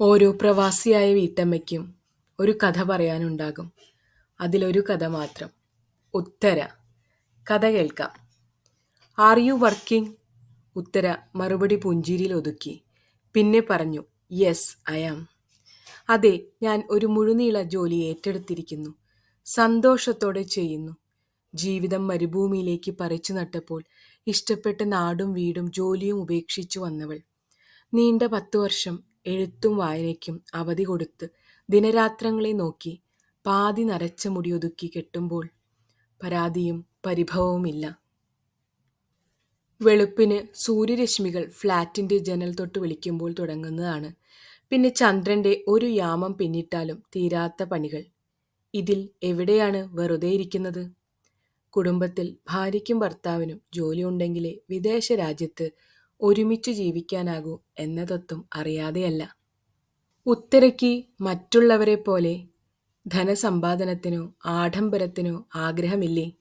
ഓരോ പ്രവാസിയായ വീട്ടമ്മയ്ക്കും ഒരു കഥ പറയാനുണ്ടാകും. അതിലൊരു കഥ മാത്രം. ഉത്തര. കഥ കേൾക്കാം. ആർ യു വർക്കിംഗ് ഉത്തര മറുപടി പുഞ്ചിരിയിൽ ഒതുക്കി. പിന്നെ പറഞ്ഞു യെസ് ഐ ആം അതെ ഞാൻ ഒരു മുഴുനീള ജോലി ഏറ്റെടുത്തിരിക്കുന്നു. സന്തോഷത്തോടെ ചെയ്യുന്നു. ജീവിതം മരുഭൂമിയിലേക്ക് പറിച്ചു നട്ടപ്പോൾ ഇഷ്ടപ്പെട്ട നാടും വീടും ജോലിയും ഉപേക്ഷിച്ചു വന്നവൾ. നീണ്ട പത്തു വർഷം എഴുത്തും വായനയ്ക്കും അവധി കൊടുത്ത് ദിനരാത്രങ്ങളെ നോക്കി പാതി നരച്ച മുടിയൊതുക്കി കെട്ടുമ്പോൾ പരാതിയും പരിഭവവുമില്ല. വെളുപ്പിന് സൂര്യരശ്മികൾ ഫ്ലാറ്റിന്റെ ജനൽ തൊട്ട് വിളിക്കുമ്പോൾ തുടങ്ങുന്നതാണ്. പിന്നെ ചന്ദ്രന്റെ ഒരു യാമം പിന്നിട്ടാലും തീരാത്ത പണികൾ. ഇതിൽ എവിടെയാണ് വെറുതെ ഇരിക്കുന്നത്? കുടുംബത്തിൽ ഭാര്യയ്ക്കും ഭർത്താവിനും ജോലിയുണ്ടെങ്കിലേ വിദേശ രാജ്യത്ത് ഒരുമിച്ച് ജീവിക്കാനാകൂ എന്ന തത്വം അറിയാതെയല്ല. ഉത്തരയ്ക്ക് മറ്റുള്ളവരെ പോലെ ധനസമ്പാദനത്തിനോ ആഡംബരത്തിനോ ആഗ്രഹമില്ലേ?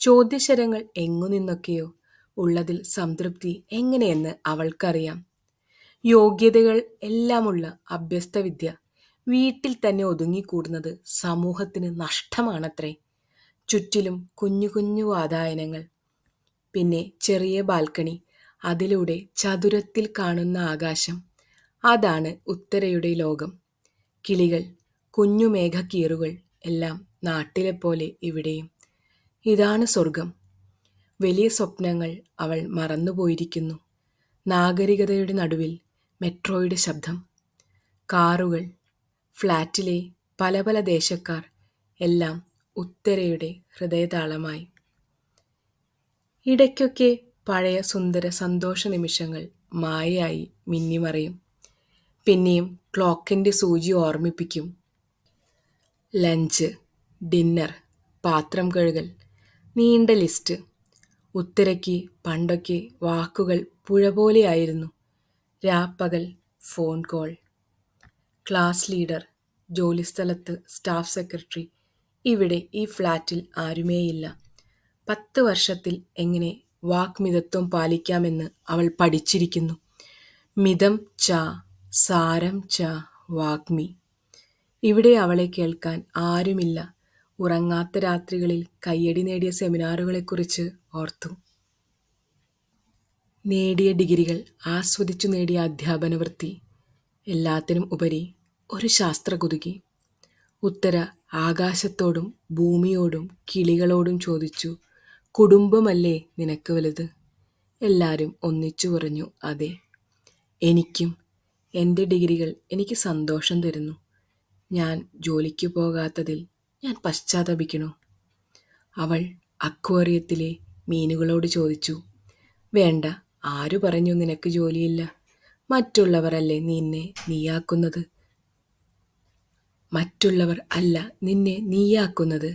ചോദ്യശരങ്ങൾ എങ്ങു നിന്നൊക്കെയോ ഉള്ളതിൽ സംതൃപ്തി എങ്ങനെയെന്ന് അവൾക്കറിയാം. യോഗ്യതകൾ എല്ലാമുള്ള അഭ്യസ്തവിദ്യ വീട്ടിൽ തന്നെ ഒതുങ്ങിക്കൂടുന്നത് സമൂഹത്തിന് നഷ്ടമാണത്രേ. ചുറ്റിലും കുഞ്ഞു കുഞ്ഞു വാതായനങ്ങൾ. പിന്നെ ചെറിയ ബാൽക്കണി അതിലൂടെ ചതുരത്തിൽ കാണുന്ന ആകാശം. അതാണ് ഉത്തരയുടെ ലോകം. കിളികൾ കുഞ്ഞു മേഘക്കീറുകൾ എല്ലാം നാട്ടിലെ പോലെ ഇവിടെയും. ഇതാണ് സ്വർഗം വലിയ സ്വപ്നങ്ങൾ അവൾ മറന്നുപോയിരിക്കുന്നു. നാഗരികതയുടെ നടുവിൽ മെട്രോയുടെ ശബ്ദം. കാറുകൾ ഫ്ലാറ്റിലെ പല പല ദേശക്കാർ എല്ലാം ഉത്തരയുടെ ഹൃദയതാളമായി. ഇടയ്ക്കൊക്കെ പഴയ സുന്ദര സന്തോഷ നിമിഷങ്ങൾ മായയായി മിന്നിമറയും. പിന്നെയും ക്ലോക്കിന്റെ സൂചി ഓർമ്മിപ്പിക്കും. ലഞ്ച് ഡിന്നർ പാത്രം കഴുകൽ നീണ്ട ലിസ്റ്റ്. ഉത്തരയ്ക്ക് പണ്ടൊക്കെ വാക്കുകൾ പുഴ പോലെയായിരുന്നു രാപ്പകൽ ഫോൺ കോൾ. ക്ലാസ് ലീഡർ ജോലിസ്ഥലത്ത് സ്റ്റാഫ് സെക്രട്ടറി. ഇവിടെ ഈ ഫ്ലാറ്റിൽ ആരുമേയില്ല. പത്ത് വർഷത്തിൽ എങ്ങനെ വാക്മിതത്വം പാലിക്കാമെന്ന് അവൾ പഠിച്ചിരിക്കുന്നു. മിതം ച സാരം ച വാഗ്മി ഇവിടെ അവളെ കേൾക്കാൻ ആരുമില്ല. ഉറങ്ങാത്ത രാത്രികളിൽ കയ്യടി നേടിയ സെമിനാറുകളെക്കുറിച്ച് ഓർത്തു. നേടിയ ഡിഗ്രികൾ ആസ്വദിച്ചു നേടിയ അധ്യാപന വൃത്തി എല്ലാത്തിനും ഉപരി ഒരു ശാസ്ത്രകുതുകി. ഉത്തര ആകാശത്തോടും ഭൂമിയോടും കിളികളോടും ചോദിച്ചു കുടുംബമല്ലേ നിനക്ക് വലുത്? എല്ലാവരും ഒന്നിച്ചു പറഞ്ഞു അതെ. എനിക്കും എന്റെ ഡിഗ്രികൾ എനിക്ക് സന്തോഷം തരുന്നു. ഞാൻ ജോലിക്ക് പോകാത്തതിൽ ഞാൻ പശ്ചാത്തപിക്കണോ അവൾ അക്വേറിയത്തിലെ മീനുകളോട് ചോദിച്ചു വേണ്ട ആരു പറഞ്ഞു നിനക്ക് ജോലിയില്ല? മറ്റുള്ളവരല്ലേ നിന്നെ നീയാക്കുന്നത്? മറ്റുള്ളവർ അല്ല നിന്നെ നീയാക്കുന്നത്.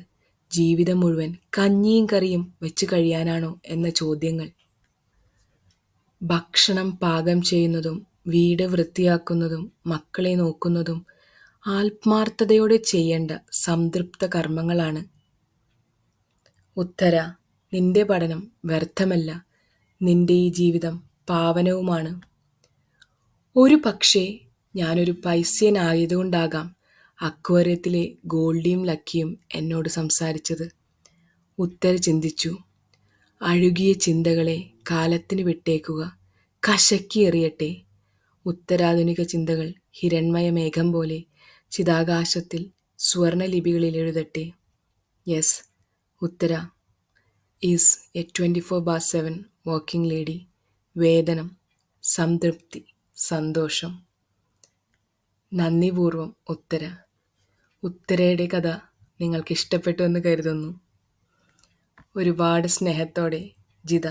ജീവിതം മുഴുവൻ കഞ്ഞിയും കറിയും വെച്ച് കഴിയാനാണോ എന്ന ചോദ്യങ്ങൾ. ഭക്ഷണം പാകം ചെയ്യുന്നതും വീട് വൃത്തിയാക്കുന്നതും മക്കളെ നോക്കുന്നതും ആത്മാർത്ഥതയോടെ ചെയ്യേണ്ട സംതൃപ്ത കർമ്മങ്ങളാണ്. ഉത്തര നിന്റെ പഠനം വ്യർത്ഥമല്ല. നിന്റെ ഈ ജീവിതം പാവനവുമാണ്. ഒരു പക്ഷേ ഞാനൊരു പൈസ്യനായതുകൊണ്ടാകാം അക്വേറിയത്തിലെ ഗോൾഡിയും ലക്കിയും എന്നോട് സംസാരിച്ചത്. ഉത്തര ചിന്തിച്ചു. അഴുകിയ ചിന്തകളെ കാലത്തിന് വിട്ടേക്കുക. കശക്കി എറിയട്ടെ. ഉത്തരാധുനിക ചിന്തകൾ ഹിരൺമയ മേഘം പോലെ ചിതാകാശത്തിൽ സ്വർണലിപികളിൽ എഴുതട്ടെ. Yes Uttara. Is a twenty four bar seven working lady. വേദനം സംതൃപ്തി സന്തോഷം. നന്ദിപൂർവം ഉത്തര. ഉത്തരയുടെ കഥ നിങ്ങൾക്ക് ഇഷ്ടപ്പെട്ടു എന്ന് കരുതുന്നു. ഒരുപാട് സ്നേഹത്തോടെ ജിത.